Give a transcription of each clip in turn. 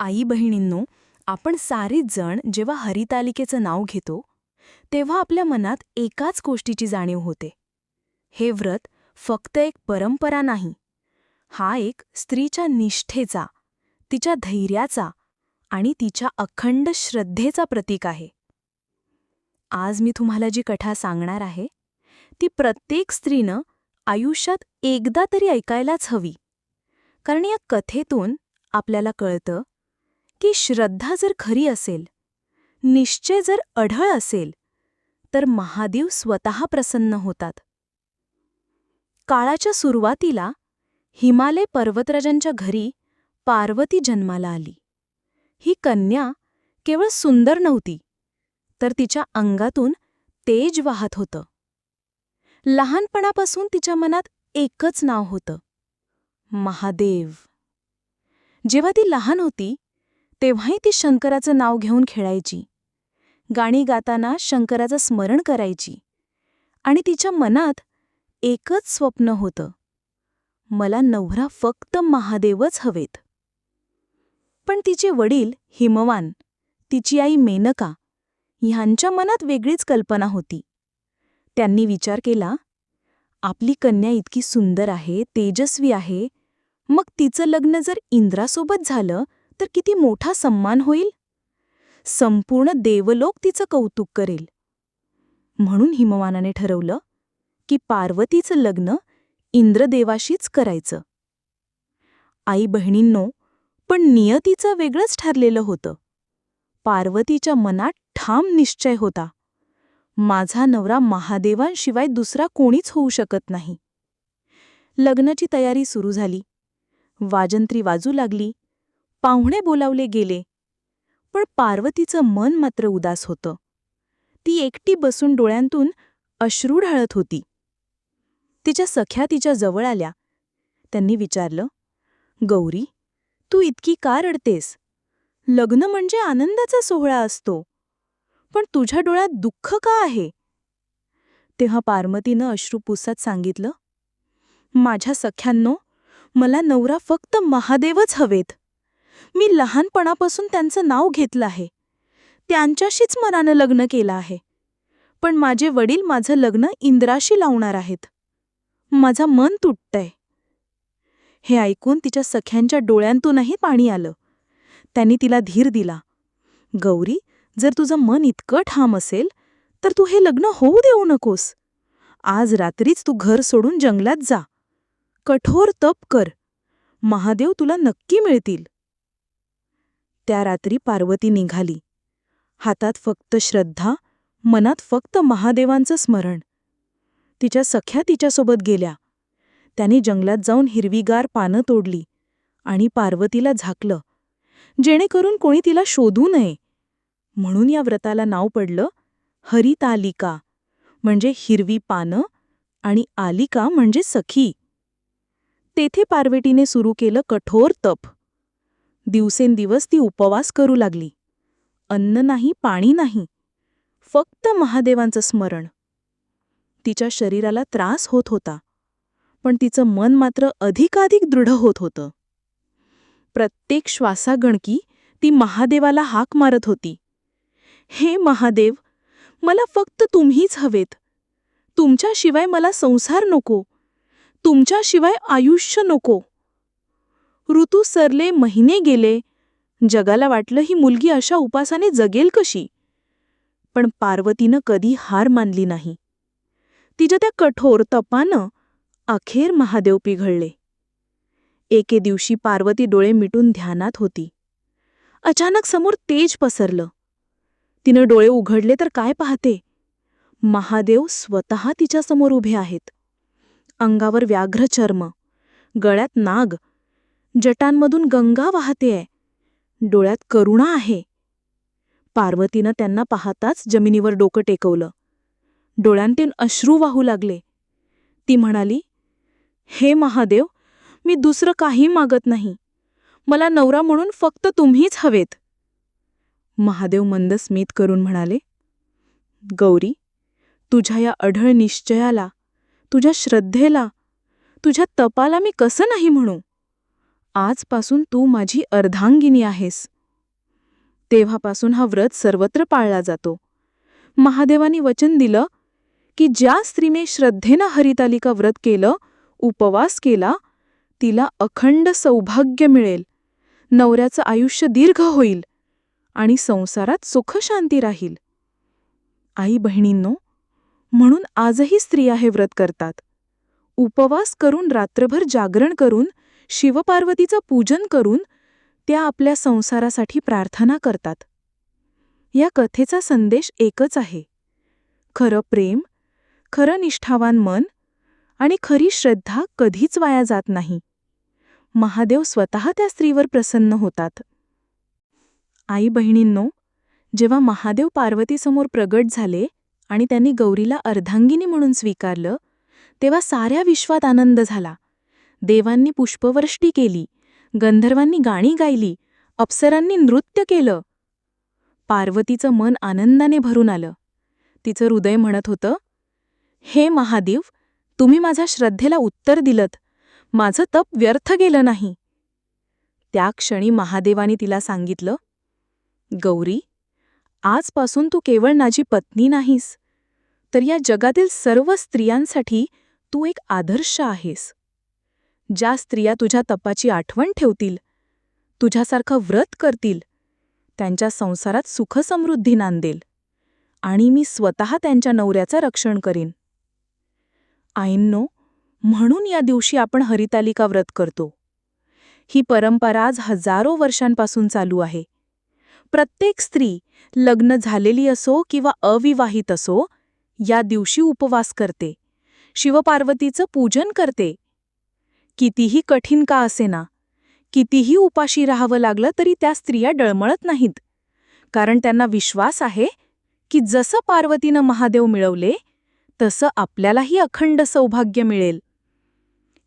आई बहिणींनो आपण सारीच जण जेव्हा हरितालिकेचं नाव घेतो तेव्हा आपल्या मनात एकाच गोष्टीची जाणीव होते. हे व्रत फक्त एक परंपरा नाही हा एक स्त्रीच्या निष्ठेचा तिच्या धैर्याचा आणि तिच्या अखंड श्रद्धेचा प्रतीक आहे. आज मी तुम्हाला जी कथा सांगणार आहे ती प्रत्येक स्त्रीनं आयुष्यात एकदा तरी ऐकायलाच हवी. कारण या कथेतून आपल्याला कळतं की श्रद्धा जर खरी असेल निश्चय जर अढळ असेल तर महादेव स्वतः प्रसन्न होतात. काळाच्या सुरुवातीला हिमालय पर्वतराजांच्या घरी पार्वती जन्माला आली. ही कन्या केवळ सुंदर नव्हती तर तिच्या अंगातून तेज वाहत होतं. लहानपणापासून तिच्या मनात एकच नाव होतं महादेव. जेव्हा ती लहान होती तेव्हाही ती शंकराचं नाव घेऊन खेळायची. गाणी गाताना शंकराचं स्मरण करायची. आणि तिच्या मनात एकच स्वप्न होतं. मला नवरा फक्त महादेवच हवेत. पण तिचे वडील हिमवान तिची आई मेनका ह्यांच्या मनात वेगळीच कल्पना होती. त्यांनी विचार केला आपली कन्या इतकी सुंदर आहे तेजस्वी आहे. मग तिचं लग्न जर इंद्रासोबत झालं तर किती मोठा सन्मान होईल? संपूर्ण देवलोक तिचं कौतुक करेल. म्हणून हिमवानाने ठरवलं की पार्वतीचं लग्न इंद्रदेवाशीच करायचं. आई बहिणींनो पण नियतीचं वेगळंच ठरलेलं होतं. पार्वतीच्या मनात ठाम निश्चय होता. माझा नवरा महादेवांशिवाय दुसरा कोणीच होऊ शकत नाही. लग्नाची तयारी सुरू झाली. वाजंत्री वाजू लागली. पाहुणे बोलावले गेले. पण पार्वतीचं मन मात्र उदास होतं. ती एकटी बसून डोळ्यांतून अश्रू ढाळत होती. तिच्या सख्या तिच्या जवळ आल्या. त्यांनी विचारलं गौरी तू इतकी का रडतेस? लग्न म्हणजे आनंदाचा सोहळा असतो. पण तुझ्या डोळ्यात दुःख का आहे? तेव्हा पार्वतीनं अश्रू पुसत सांगितलं माझ्या सख्यांनो मला नवरा फक्त महादेवच हवेत. मी लहानपणापासून त्यांचं नाव घेतलं आहे. त्यांच्याशीच मनानं लग्न केलं आहे. पण माझे वडील माझं लग्न इंद्राशी लावणार आहेत. माझा मन तुटतंय. हे ऐकून तिच्या सख्यांच्या डोळ्यांतूनही पाणी आलं. त्यांनी तिला धीर दिला. गौरी जर तुझं मन इतकं ठाम असेल तर तू हे लग्न होऊ देऊ नकोस. आज रात्रीच तू घर सोडून जंगलात जा. कठोर तप कर. महादेव तुला नक्की मिळतील. त्या रात्री पार्वती निघाली. हातात फक्त श्रद्धा मनात फक्त महादेवांचं स्मरण. तिच्या सख्या तिच्यासोबत गेल्या. त्यांनी जंगलात जाऊन हिरवीगार पानं तोडली आणि पार्वतीला झाकलं. जेणेकरून कोणी तिला शोधू नये. म्हणून या व्रताला नाव पडलं हरितालिका म्हणजे हिरवी पानं आणि आलिका म्हणजे सखी. तेथे पार्वतीने सुरू केलं कठोर तप. दिवसेंदिवस ती उपवास करू लागली. अन्न नाही पाणी नाही. फक्त महादेवांचं स्मरण. तिच्या शरीराला त्रास होत होता पण तिचं मन मात्र अधिकाधिक दृढ होत होतं. प्रत्येक श्वासागणकी ती महादेवाला हाक मारत होती. हे महादेव मला फक्त तुम्हीच हवेत. तुमच्याशिवाय मला संसार नको. तुमच्याशिवाय आयुष्य नको. ऋतू सरले महिने गेले. जगाला वाटलं ही मुलगी अशा उपासाने जगेल कशी? पण पार्वतीनं कधी हार मानली नाही. तिच्या त्या कठोर तपानं अखेर महादेव पिघळले. एके दिवशी पार्वती डोळे मिटून ध्यानात होती. अचानक समोर तेज पसरलं. तिनं डोळे उघडले तर काय पाहते? महादेव स्वतः तिच्यासमोर उभे आहेत. अंगावर व्याघ्र चर्म गळ्यात नाग जटांमधून गंगा वाहतेय डोळ्यात करुणा आहे. पार्वतीनं त्यांना पाहताच जमिनीवर डोकं टेकवलं. डोळ्यांतून अश्रू वाहू लागले. ती म्हणाली हे महादेव मी दुसरं काही मागत नाही. मला नवरा म्हणून फक्त तुम्हीच हवेत. महादेव मंद स्मित करून म्हणाले गौरी तुझ्या या अढळ निश्चयाला तुझ्या श्रद्धेला तुझ्या तपाला मी कसं नाही म्हणू? आजपासून तू माझी अर्धांगिनी आहेस. तेव्हापासून हा व्रत सर्वत्र पाळला जातो. महादेवानी वचन दिलं की ज्या स्त्रीने श्रद्धेनं हरितालिका व्रत केलं उपवास केला तिला अखंड सौभाग्य मिळेल. नवऱ्याचं आयुष्य दीर्घ होईल आणि संसारात सुखशांती राहील. आई बहिणींनो म्हणून आजही स्त्रिया हे व्रत करतात. उपवास करून रात्रभर जागरण करून शिवपार्वतीचं पूजन करून त्या आपल्या संसारासाठी प्रार्थना करतात. या कथेचा संदेश एकच आहे. खरं प्रेम खरं निष्ठावान मन आणि खरी श्रद्धा कधीच वाया जात नाही. महादेव स्वतः त्या स्त्रीवर प्रसन्न होतात. आई बहिणींनो जेव्हा महादेव पार्वतीसमोर प्रगट झाले आणि त्यांनी गौरीला अर्धांगिनी म्हणून स्वीकारलं तेव्हा साऱ्या विश्वात आनंद झाला. देवांनी पुष्पवृष्टी केली गंधर्वांनी गाणी गायली अप्सरांनी नृत्य केलं. पार्वतीचं मन आनंदाने भरून आलं. तिचं हृदय म्हणत होतं हे महादेव तुम्ही माझ्या श्रद्धेला उत्तर दिलत. माझं तप व्यर्थ गेलं नाही. त्या क्षणी महादेवाने तिला सांगितलं गौरी आजपासून तू केवळ माझी पत्नी नाहीस तर या जगातील सर्व स्त्रियांसाठी तू एक आदर्श आहेस. ज्या स्त्रिया तुझ्या तपाची आठवण ठेवतील तुझ्यासारखं व्रत करतील त्यांच्या संसारात सुखसमृद्धी नांदेल आणि मी स्वतः त्यांच्या नवऱ्याचं रक्षण करीन. आईंनो म्हणून या दिवशी आपण हरितालिका व्रत करतो. ही परंपरा आज हजारो वर्षांपासून चालू आहे. प्रत्येक स्त्री लग्न झालेली असो किंवा अविवाहित असो या दिवशी उपवास करते. शिवपार्वतीचं पूजन करते. कितीही कठीण का असेना कितीही उपाशी राहावं लागलं तरी त्या स्त्रिया डळमळत नाहीत. कारण त्यांना विश्वास आहे की जसं पार्वतीनं महादेव मिळवले तसं आपल्यालाही अखंड सौभाग्य मिळेल.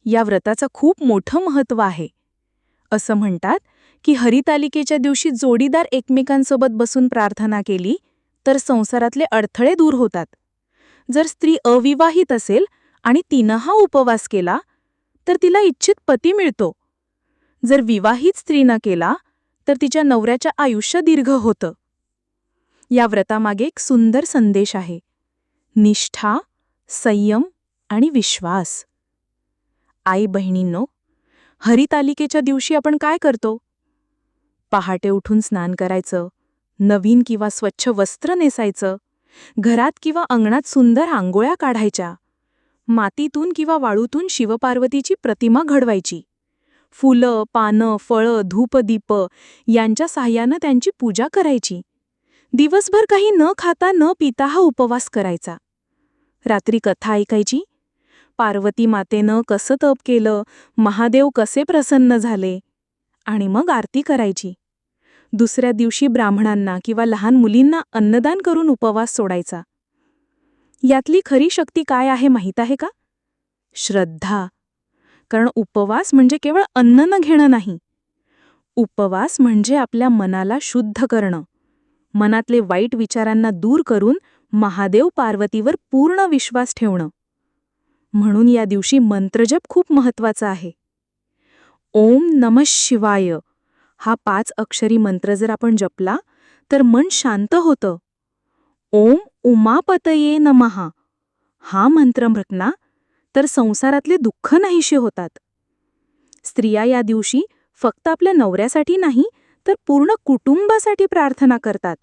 या व्रताचं खूप मोठं महत्त्व आहे. असं म्हणतात की हरितालिकेच्या दिवशी जोडीदार एकमेकांसोबत बसून प्रार्थना केली तर संसारातले अडथळे दूर होतात. जर स्त्री अविवाहित असेल आणि तिनं हा उपवास केला तर तिला इच्छित पती मिळतो. जर विवाहित स्त्रीनं केला तर तिच्या नवऱ्याच्या आयुष्य दीर्घ होतं. या व्रतामागे एक सुंदर संदेश आहे. निष्ठा संयम आणि विश्वास. आई बहिणींनो हरितालिकेच्या दिवशी आपण काय करतो? पहाटे उठून स्नान करायचं नवीन किंवा स्वच्छ वस्त्र नेसायचं घरात किंवा अंगणात सुंदर आंघोळ्या काढायच्या. मातीतून किंवा वाळूतून शिवपार्वतीची प्रतिमा घडवायची. फुलं पानं फळं धूपदीप यांच्या साह्यानं त्यांची पूजा करायची. दिवसभर काही न खाता न पिता हा उपवास करायचा. रात्री कथा ऐकायची. पार्वती मातेनं कसं तप केलं महादेव कसे प्रसन्न झाले आणि मग आरती करायची. दुसऱ्या दिवशी ब्राह्मणांना किंवा लहान मुलींना अन्नदान करून उपवास सोडायचा. यातली खरी शक्ती काय आहे माहीत आहे का? श्रद्धा. कारण उपवास म्हणजे केवळ अन्न न घेणं नाही. उपवास म्हणजे आपल्या मनाला शुद्ध करणं. मनातले वाईट विचारांना दूर करून महादेव पार्वतीवर पूर्ण विश्वास ठेवणं. म्हणून या दिवशी मंत्रजप खूप महत्त्वाचा आहे. ओम नम शिवाय. हा पाच अक्षरी मंत्र जर आपण जपला तर मन शांत होतं. ओम उमापतये नमहा हा मंत्र म्हटला तर संसारातले दुःख नाहीशी होतात. स्त्रिया या दिवशी फक्त आपल्या नवऱ्यासाठी नाही तर पूर्ण कुटुंबासाठी प्रार्थना करतात.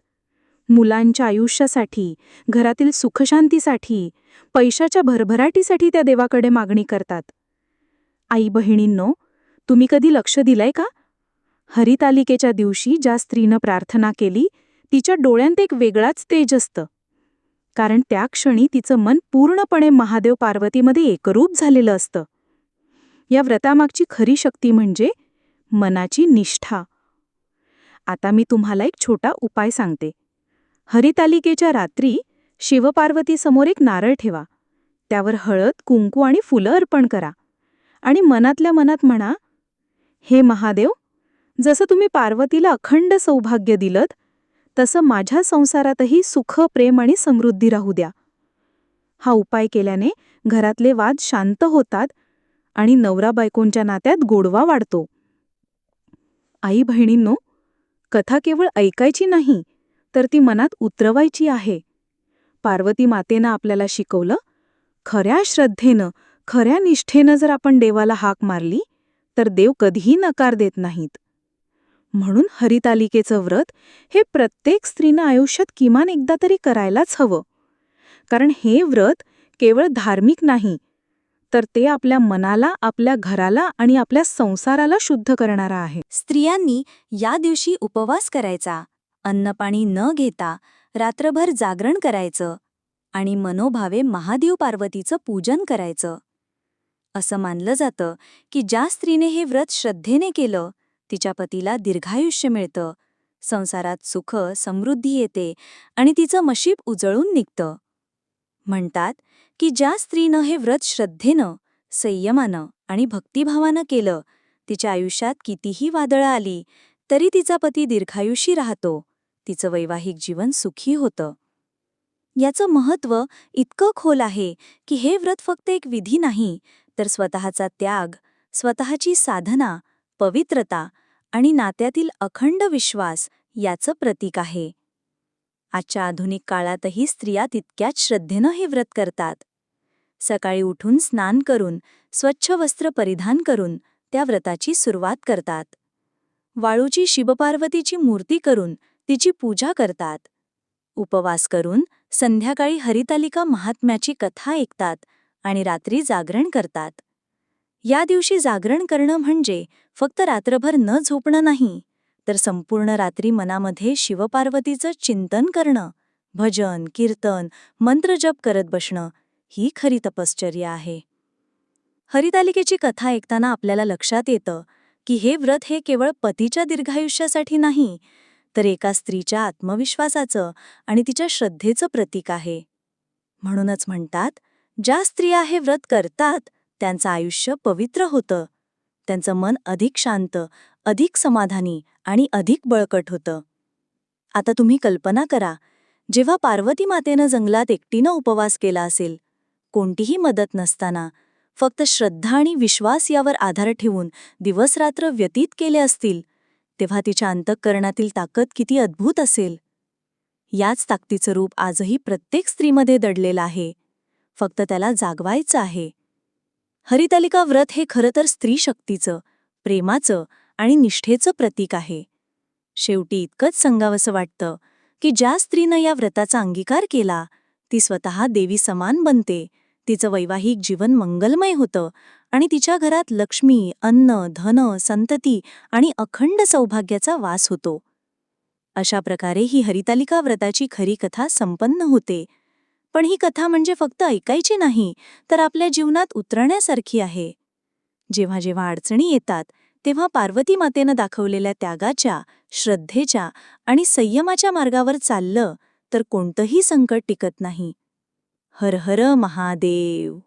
मुलांच्या आयुष्यासाठी घरातील सुखशांतीसाठी पैशाच्या भरभराटीसाठी त्या देवाकडे मागणी करतात. आई बहिणींनो तुम्ही कधी लक्ष दिलंय का? हरितालिकेच्या दिवशी ज्या स्त्रीनं प्रार्थना केली तिच्या डोळ्यांत एक वेगळाच तेज असतं. कारण त्या क्षणी तिचं मन पूर्णपणे महादेव पार्वतीमध्ये एकरूप झालेलं असतं. या व्रतामागची खरी शक्ती म्हणजे मनाची निष्ठा. आता मी तुम्हाला एक छोटा उपाय सांगते. हरितालिकेच्या रात्री शिवपार्वतीसमोर एक नारळ ठेवा. त्यावर हळद कुंकू आणि फुलं अर्पण करा. आणि मनातल्या मनात म्हणा हे महादेव जसं तुम्ही पार्वतीला अखंड सौभाग्य दिलत तसं माझ्या संसारातही सुख प्रेम आणि समृद्धी राहू द्या. हा उपाय केल्याने घरातले वाद शांत होतात आणि नवरा बायकोंच्या नात्यात गोडवा वाढतो. आई बहिणींनो कथा केवळ ऐकायची नाही तर ती मनात उतरवायची आहे. पार्वती मातेनं आपल्याला शिकवलं खऱ्या श्रद्धेनं खऱ्या निष्ठेनं जर आपण देवाला हाक मारली तर देव कधीही नकार देत नाहीत. म्हणून हरितालिकेचं व्रत हे प्रत्येक स्त्रीनं आयुष्यात किमान एकदा तरी करायलाच हवं. कारण हे व्रत केवळ धार्मिक नाही तर ते आपल्या मनाला आपल्या घराला आणि आपल्या संसाराला शुद्ध करणारा आहे. स्त्रियांनी या दिवशी उपवास करायचा अन्नपाणी न घेता रात्रभर जागरण करायचं आणि मनोभावे महादेव पार्वतीचं पूजन करायचं. असं मानलं जातं की ज्या स्त्रीने हे व्रत श्रद्धेने केलं तिच्या पतीला दीर्घायुष्य मिळतं. संसारात सुख समृद्धी येते आणि तिचं मशीब उजळून निघतं. म्हणतात की ज्या स्त्रीनं हे व्रत श्रद्धेनं संयमानं आणि भक्तिभावानं केलं तिच्या आयुष्यात कितीही वादळं आली तरी तिचा पती दीर्घायुषी राहतो. तिचं वैवाहिक जीवन सुखी होतं. याचं महत्त्व इतकं खोल आहे की हे व्रत फक्त एक विधी नाही तर स्वतःचा त्याग स्वतःची साधना पवित्रता आणि नात्यातील अखंड विश्वास याचं प्रतीक आहे. आजच्या आधुनिक काळातही स्त्रिया तितक्याच श्रद्धेनं हे व्रत करतात. सकाळी उठून स्नान करून स्वच्छ वस्त्र परिधान करून त्या व्रताची सुरुवात करतात. वाळूची शिवपार्वतीची मूर्ती करून तिची पूजा करतात. उपवास करून संध्याकाळी हरितालिका महात्म्याची कथा ऐकतात आणि रात्री जागरण करतात. या दिवशी जागरण करणं म्हणजे फक्त रात्रभर न झोपणं नाही तर संपूर्ण रात्री मनामध्ये शिवपार्वतीचं चिंतन करणं भजन कीर्तन मंत्रजप करत बसणं ही खरी तपश्चर्या आहे. हरितालिकेची कथा ऐकताना आपल्याला लक्षात येतं की हे व्रत हे केवळ पतीच्या दीर्घायुष्यासाठी नाही तर एका स्त्रीच्या आत्मविश्वासाचं आणि तिच्या श्रद्धेचं प्रतीक आहे. म्हणूनच म्हणतात ज्या स्त्रिया हे व्रत करतात त्यांचं आयुष्य पवित्र होतं. त्यांचं मन अधिक शांत अधिक समाधानी आणि अधिक बळकट होतं. आता तुम्ही कल्पना करा जेव्हा पार्वती मातेनं जंगलात एकटीनं उपवास केला असेल कोणतीही मदत नसताना फक्त श्रद्धा आणि विश्वास यावर आधार ठेवून दिवसरात्र व्यतीत केले असतील तेव्हा तिच्या अंतःकरणातील ताकद किती अद्भुत असेल. याच ताकदीचं रूप आजही प्रत्येक स्त्रीमध्ये दडलेलं आहे. फक्त त्याला जागवायचं आहे. हरितालिका व्रत हे खरं तर स्त्री शक्तीचं प्रेमाचं आणि निष्ठेचं प्रतीक आहे. शेवटी इतकंच सांगावंसं वाटतं की ज्या स्त्रीनं या व्रताचा अंगीकार केला ती स्वतः देवी समान बनते तिचं वैवाहिक जीवन मंगलमय होतं आणि तिच्या घरात लक्ष्मी अन्न धन संतती आणि अखंड सौभाग्याचा वास होतो. अशा प्रकारे ही हरितालिका व्रताची खरी कथा संपन्न होते. पण ही कथा म्हणजे फक्त ऐकायची नाही तर आपल्या जीवनात उतरण्यासारखी आहे. जेव्हा जेव्हा अडचणी येतात तेव्हा पार्वती मातेनं दाखवलेल्या त्यागाच्या श्रद्धेच्या आणि संयमाच्या मार्गावर चाललं तर कोणतंही संकट टिकत नाही. हर हर महादेव!